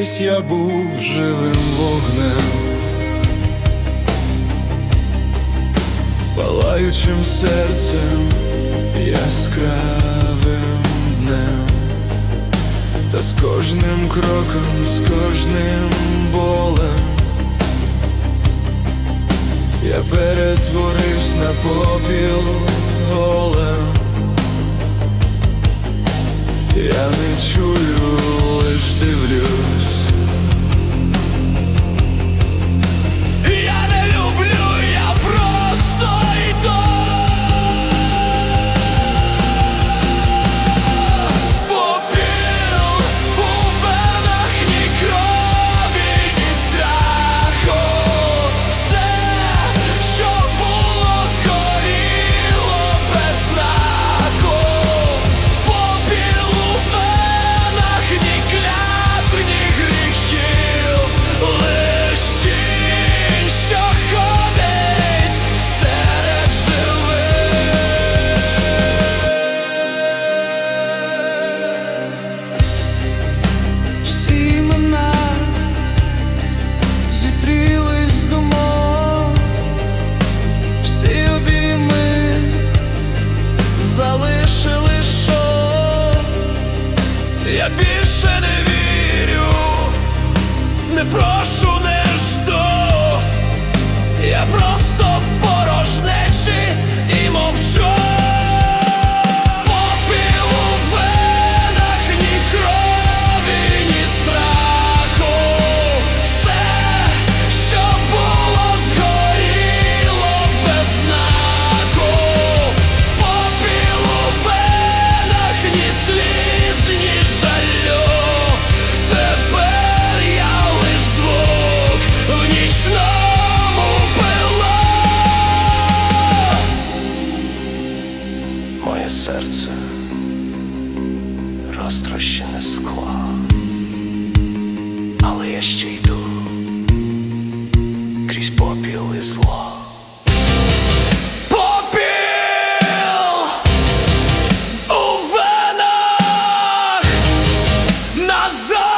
колись я був живим вогнем, палаючим серцем, яскравим днем, та з кожним кроком, з кожним болем. Я перетворився на попіл голем Я не чую, лиш дивлюсь Я більше не вірю, не прошу, не жду. Я просто в порожнечі і мовчу. серце, розтрощене скло, але я ще йду крізь попіл і зло. Попіл у венах назад.